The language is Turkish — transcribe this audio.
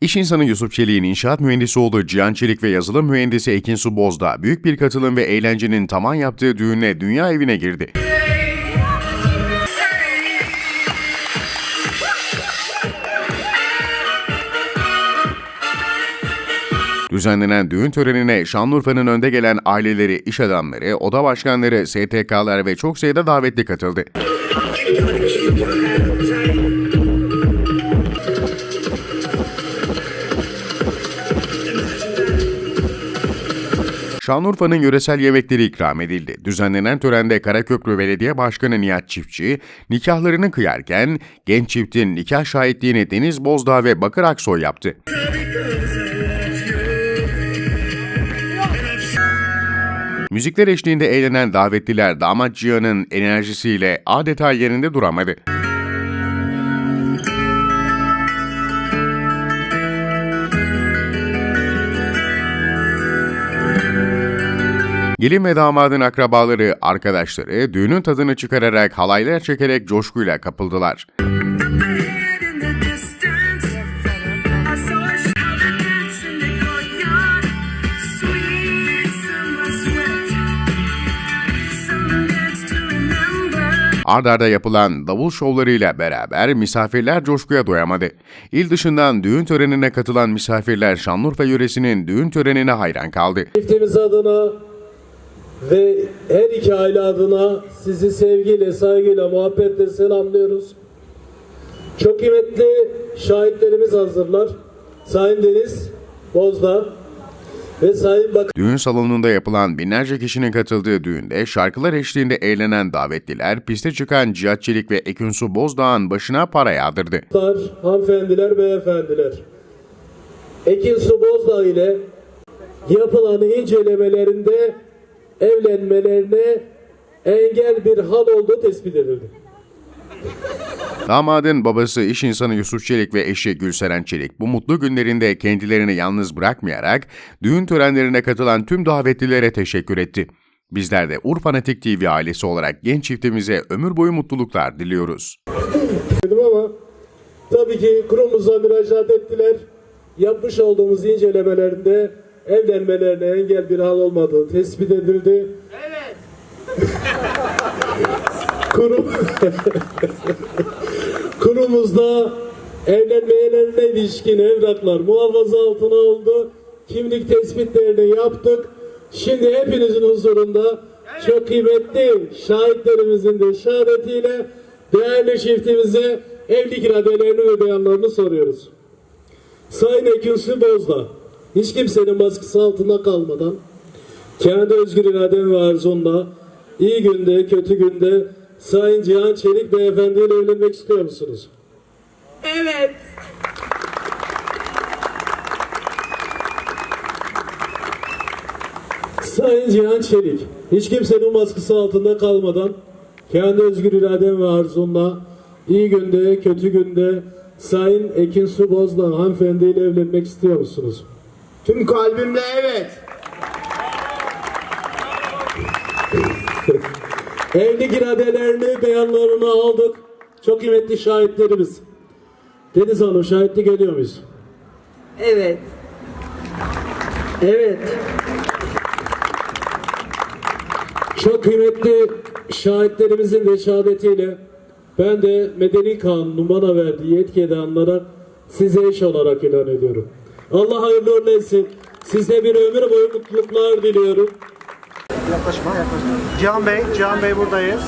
İş insanı Yusuf Çelik'in inşaat mühendisi olduğu Cihan Çelik ve yazılım mühendisi Ekin Su Bozdağ büyük bir katılım ve eğlencenin taman yaptığı düğünle dünya evine girdi. Düzenlenen düğün törenine Şanlıurfa'nın önde gelen aileleri, iş adamları, oda başkanları, STK'lar ve çok sayıda davetli katıldı. Şanlıurfa'nın yöresel yemekleri ikram edildi. Düzenlenen törende Karaköprü Belediye Başkanı Nihat Çiftçi, nikahlarını kıyarken genç çiftin nikah şahitliğini Deniz Bozdağ ve Bakır Aksoy yaptı. Müzikler eşliğinde eğlenen davetliler damat Cihan'ın enerjisiyle adeta yerinde duramadı. Gelin ve damadın akrabaları, arkadaşları düğünün tadını çıkararak halaylar çekerek coşkuyla kapıldılar. head in the distance. I saw a shadow dance in the courtyard. Sweet summer sweat. Some dance to remember. Ard arda yapılan davul şovlarıyla beraber misafirler coşkuya doyamadı. İl dışından düğün törenine katılan misafirler Şanlıurfa yöresinin düğün törenine hayran kaldı. Çiftimiz adına ve her iki aile adına sizi sevgiyle, saygıyla, muhabbetle selamlıyoruz. Çok kıymetli şahitlerimiz hazırlar. Sayın Deniz Bozdağ ve Sayın Bakır Düğün salonunda yapılan binlerce kişinin katıldığı düğünde şarkılar eşliğinde eğlenen davetliler piste çıkan Cihat Çelik ve Ekünsu Bozdağ'ın başına para yağdırdı. hanımefendiler, beyefendiler. Ekin Su Bozdağ ile yapılan incelemelerinde evlenmelerine engel bir hal olduğu tespit edildi. Damadın babası iş insanı Yusuf Çelik ve eşi Gülseren Çelik bu mutlu günlerinde kendilerini yalnız bırakmayarak düğün törenlerine katılan tüm davetlilere teşekkür etti. Bizler de Urfanatik TV ailesi olarak genç çiftimize ömür boyu mutluluklar diliyoruz. dedim ama tabii ki kurumumuza müracaat ettiler. Yapmış olduğumuz incelemelerinde evlenmelerine engel bir hal olmadığı tespit edildi. Evet. Kurum kurumumuzda evlenmeyenlerine ilişkin evraklar muhafaza altına oldu. Kimlik tespitlerini yaptık. Şimdi hepinizin huzurunda çok kıymetli şahitlerimizin de şehadetiyle değerli çiftimize evlilik iradelerini ve beyanlarını soruyoruz. Sayın Ekünsü Bozda, hiç kimsenin baskısı altında kalmadan kendi özgür iraden ve arzunla iyi günde kötü günde Sayın Cihan Çelik Beyefendi ile evlenmek istiyor musunuz? Evet. Sayın Cihan Çelik, hiç kimsenin baskısı altında kalmadan kendi özgür iraden ve arzunla iyi günde kötü günde Sayın Ekin Su Bozdağ hanımefendi ile evlenmek istiyor musunuz? Tüm kalbimle evet. Evlilik iradelerini, beyanlarını aldık. Çok kıymetli şahitlerimiz. Deniz Hanım şahitlik ediyor muyuz? Evet. Evet. Çok kıymetli şahitlerimizin de şehadetiyle ben de Medeni Kanun'un bana verdiği yetkiye dayanarak size eş olarak ilan ediyorum. Allah hayırlı uğurlu etsin. Size bir ömür boyu mutluluklar diliyorum. Yaklaşma, yaklaşma. Cihan Bey, Cihan Bey buradayız.